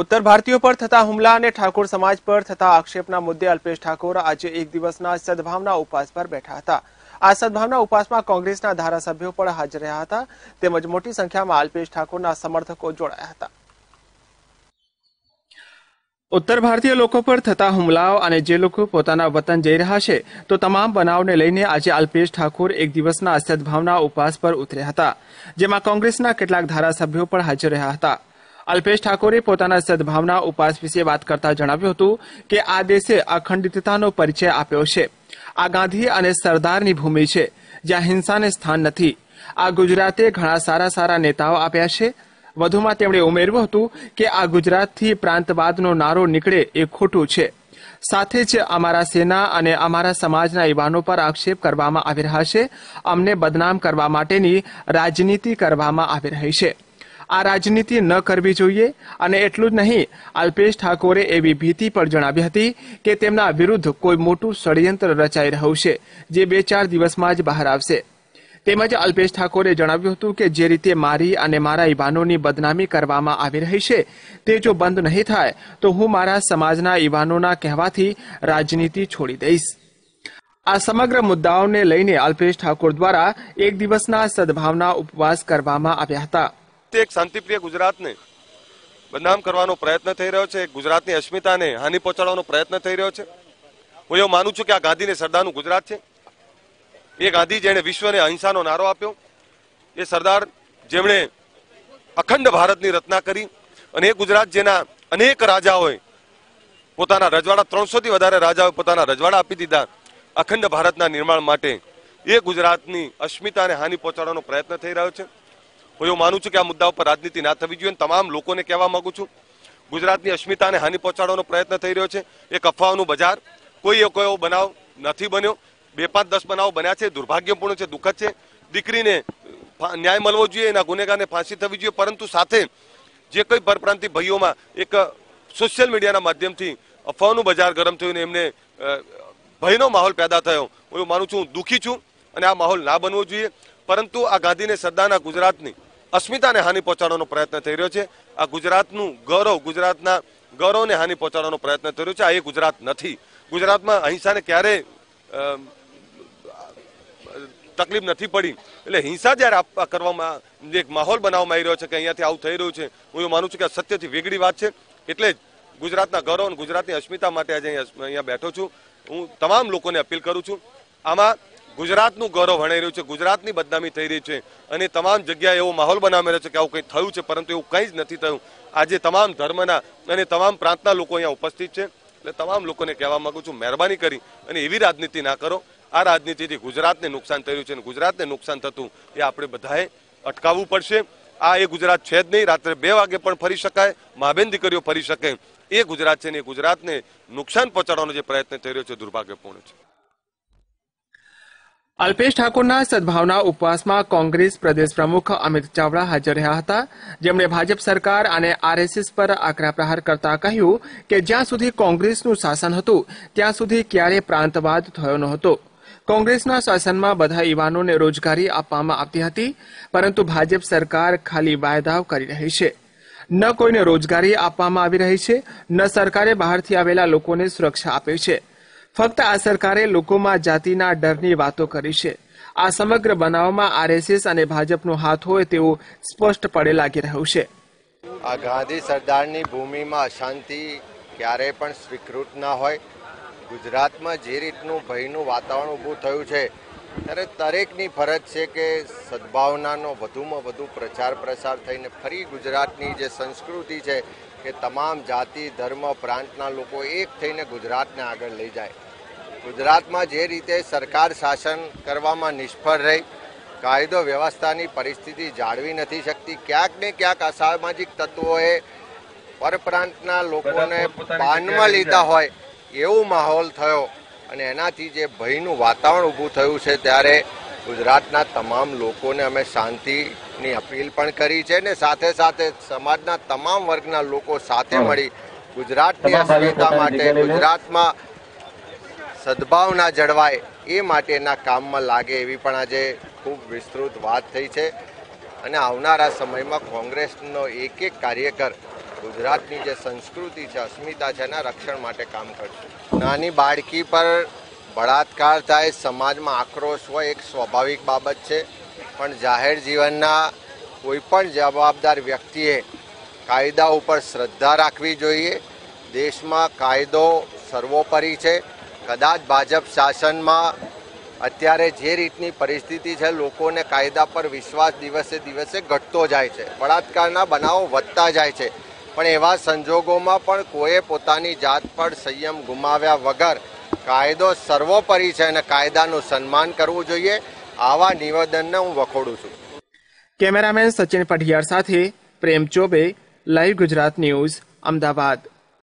ઉત્તર ભારતીયો પર થતા હુમલા અને ઠાકોર સમાજ પર થતા આક્ષેપના મુદ્દે અલ્પેશ ઠાકોર આજે એક દિવસના સદભાવના ઉપવાસ પર બેઠા હતા. આ સદભાવના ઉપવાસમાં કોંગ્રેસના ધારાસભ્યો પણ હાજર રહ્યા હતા. તેમજ મોટી સંખ્યામાં અલ્પેશ ઠાકોરના સમર્થકો જોડાયા હતા. ઉત્તર ભારતીય લોકો પર થતા હુમલાઓ અને જે લોકો પોતાના વતન જઈ રહ્યા છે, તો તમામ બનાવને લઈને આજે અલ્પેશ ઠાકોર એક દિવસના સદભાવના ઉપવાસ પર ઉતર્યા હતા, જેમાં કોંગ્રેસના કેટલાક ધારાસભ્યો પણ હાજર રહ્યા હતા. અલ્પેશ ઠાકોરે પોતાના સદભાવના ઉપવાસ વિશે વાત કરતા જણાવ્યું હતું કે આ દેશે અખંડિતતાનો પરિચય આપ્યો છે. આ ગાંધી અને સરદારની ભૂમિ છે, જ્યાં હિંસાને સ્થાન નથી. આ ગુજરાતે ઘણા સારા સારા નેતાઓ આપ્યા છે. વધુમાં તેમણે ઉમેર્યું હતું કે આ ગુજરાતથી પ્રાંતવાદનો નારો નીકળે એ ખોટું છે. સાથે જ અમારા સેના અને અમારા સમાજના યુવાનો પર આક્ષેપ કરવામાં આવી રહ્યા છે. અમને બદનામ કરવા માટેની રાજનીતિ કરવામાં આવી રહી છે. આ રાજનીતિ ન કરવી જોઈએ અને એટલું જ નહીં, અલ્પેશ ઠાકોરે એવી ભીતિ પણ જણાવી હતી કે તેમના વિરુદ્ધ કોઈ મોટું ષડયંત્ર રચાઈ રહ્યું છે, જે બે ચાર દિવસમાં જ બહાર આવશે. તેમજ અલ્પેશ ઠાકોરે જણાવ્યું હતું કે જે રીતે મારી અને મારા યુવાનોની બદનામી કરવામાં આવી રહી છે, તે જો બંધ નહીં થાય, તો હું મારા સમાજના યુવાનોના કહેવાથી રાજનીતિ છોડી દઈશ. આ સમગ્ર મુદ્દાઓને લઈને અલ્પેશ ઠાકોર દ્વારા એક દિવસના સદભાવના ઉપવાસ કરવામાં આવ્યા હતા. એક શાંતિપ્રિય ગુજરાતને બદનામ કરવાનો પ્રયત્ન થઈ રહ્યો છે. ગુજરાતની અસ્મિતાને હાનિ પહોંચાડવાનો પ્રયત્ન થઈ રહ્યો છે. હું એવું માનું છું કે આ ગાંધીને સરદારનું ગુજરાત છે. એ ગાંધી જેણે વિશ્વને અહિંસાનો નારો આપ્યો. એ સરદાર જેમણે અખંડ ભારતની રચના કરી અને એ ગુજરાત જેના અનેક રાજાઓએ પોતાના રજવાડા, ત્રણસોથી વધારે રાજાઓએ પોતાના રજવાડા આપી દીધા અખંડ ભારતના નિર્માણ માટે એ ગુજરાતની અસ્મિતાને હાનિ પહોંચાડવાનો પ્રયત્ન થઈ રહ્યો છે. હું એવું માનું છું કે આ મુદ્દા ઉપર રાજનીતિ ના થવી જોઈએ. તમામ લોકોને કહેવા માંગુ છું, ગુજરાતની અસ્મિતાને હાનિ પહોંચાડવાનો પ્રયત્ન થઈ રહ્યો છે. એક અફવાઓનું બજાર, કોઈ એવો એવો બનાવ નથી બન્યો. બે પાંચ દસ બનાવો બન્યા છે, દુર્ભાગ્યપૂર્ણ છે, દુઃખદ છે. દીકરીને ન્યાય મળવો જોઈએ, એના ગુનેગારને ફાંસી થવી જોઈએ. પરંતુ સાથે જે કોઈ પરપ્રાંતિ ભાઈઓમાં એક સોશિયલ મીડિયાના માધ્યમથી અફવાનું બજાર ગરમ થયું ને એમને ભયનો માહોલ પેદા થયો, હું માનું છું, હું દુઃખી છું અને આ માહોલ ના બનવો જોઈએ. પરંતુ આ ગાંધીને સરદારના ગુજરાતની અસ્મિતાને હાનિ પહોંચાડવાનો પ્રયત્ન થઈ રહ્યો છે. આ ગુજરાતનું ગૌરવ, ગુજરાતના ગૌરવને હાનિ પહોંચાડવાનો પ્રયત્ન થઈ રહ્યો છે. આ એ ગુજરાત નથી. ગુજરાતમાં અહિંસાને ક્યારે તકલીફ નથી પડી. એટલે હિંસા જ્યારે આપવા કરવામાં એક માહોલ બનાવવામાં આવી રહ્યો છે કે અહીંયાથી આવું થઈ રહ્યું છે, હું એવું માનું છું કે આ સત્યથી વેગળી વાત છે. એટલે જ ગુજરાતના ગૌરવ અને ગુજરાતની અસ્મિતા માટે આજે અહીંયા અહીંયા બેઠો છું. હું તમામ લોકોને અપીલ કરું છું. આમાં ગુજરાતનું ગૌરવ વણાઈ રહ્યું છે, ગુજરાતની બદનામી થઈ રહી છે અને તમામ જગ્યાએ એવો માહોલ બનાવી છે કે આવું કંઈ થયું છે, પરંતુ એવું કંઈ જ નથી થયું. આજે તમામ ધર્મના અને તમામ પ્રાંતના લોકો અહીંયા ઉપસ્થિત છે. એટલે તમામ લોકોને કહેવા માંગુ છું, મહેરબાની કરી અને એવી રાજનીતિ ના કરો. આ રાજનીતિથી ગુજરાતને નુકસાન થઈ રહ્યું છે અને ગુજરાતને નુકસાન થતું એ આપણે બધાએ અટકાવવું પડશે. આ એ ગુજરાત છે જ નહીં, રાત્રે બે વાગે પણ ફરી શકાય માબેન દીકરીઓ ફરી શકે. એ ગુજરાત છે ને એ ગુજરાતને નુકસાન પહોંચાડવાનો જે પ્રયત્ન થઈ રહ્યો છે, દુર્ભાગ્યપૂર્ણ છે. અલ્પેશ ઠાકોરના સદભાવના ઉપવાસમાં કોંગ્રેસ પ્રદેશ પ્રમુખ અમિત ચાવડા હાજર રહ્યા હતા. જેમણે ભાજપ સરકાર અને આરએસએસ પર આકરા પ્રહાર કરતા કહ્યું કે જ્યાં સુધી કોંગ્રેસનું શાસન હતું, ત્યાં સુધી ક્યારે પ્રાંતવાદ થયો નહોતો કોંગ્રેસના શાસનમાં બધા યુવાનોને રોજગારી આપવામાં આવતી હતી, પરંતુ ભાજપ સરકાર ખાલી વાયદાઓ કરી રહી છે. ન કોઈને રોજગારી આપવામાં આવી રહી છે, ન સરકારે બહારથી આવેલા લોકોને સુરક્ષા આપે છે. ફક્ત આ સરકારે લોકોમાં જાતિના ડરની વાતો કરી છે. આ સમગ્ર બનાવમાં આરએસએસ અને ભાજપનો હાથ હોય તેવું સ્પષ્ટપણે લાગી રહ્યું છે. આ ગાંધી સરદારની ભૂમિમાં અશાંતિ ક્યારેય પણ સ્વીકૃત ના હોય. ગુજરાતમાં જે રીતનું ભયનું વાતાવરણ ઊભું થયું છે, ત્યારે દરેકની ફરજ છે કે સદભાવનાનો વધુમાં વધુ પ્રચાર પ્રસાર થઈને ફરી ગુજરાતની જે સંસ્કૃતિ છે કે તમામ જાતિ, ધર્મ, પ્રાંતના લોકો એક થઈને ગુજરાતને આગળ લઈ જાય. ગુજરાતમાં જે રીતે સરકાર શાસન કરવામાં નિષ્ફળ રહી કાયદો વ્યવસ્થાની પરિસ્થિતિ જાળવી નથી શકતી ક્યાંક ને ક્યાંક અસામાજિક તત્વોએ પરપ્રાંતના લોકોને બાનમાં લીધા હોય એવો માહોલ થયો અને એનાથી જે ભયનું વાતાવરણ ઊભું થયું છે ત્યારે ગુજરાતના તમામ લોકોને અમે શાંતિની અપીલ પણ કરી છે ને સાથે સાથે સમાજના તમામ વર્ગના લોકો સાથે મળી ગુજરાતની અસ્મિતા માટે ગુજરાતમાં સદભાવના જળવાય એ માટેના કામમાં લાગે એવી પણ આજે ખૂબ વિસ્તૃત વાત થઈ છે. અને આવનારા સમયમાં કોંગ્રેસનો એક એક કાર્યકર ગુજરાતની જે સંસ્કૃતિ છે, અસ્મિતા છે, એના રક્ષણ માટે કામ કરશે. નાની બાળકી પર બળાત્કાર થાય, સમાજમાં આક્રોશ હોય, એક સ્વાભાવિક બાબત છે. પણ જાહેર જીવનના કોઈપણ જવાબદાર વ્યક્તિએ કાયદા ઉપર શ્રદ્ધા રાખવી જોઈએ. દેશમાં કાયદો સર્વોપરી છે. કદાચ ભાજપ શાસનમાં અત્યારે જે રીતની પરિસ્થિતિ છે, લોકોને કાયદા પર વિશ્વાસ દિવસે દિવસે ઘટતો જાય છે. બળાત્કારના બનાવો વધતા જાય છે. પણ એવા સંજોગોમાં પણ કોઈએ પોતાની જાત પર સંયમ ગુમાવ્યા વગર કાયદો સર્વોપરી છે અને કાયદાનું સન્માન કરવું જોઈએ, આવા નિવેદનને હું વખોડું છું. કેમેરામેન સચિન પઢિયાર સાથે પ્રેમ ચોબે, લાઈવ ગુજરાત ન્યૂઝ, અમદાવાદ.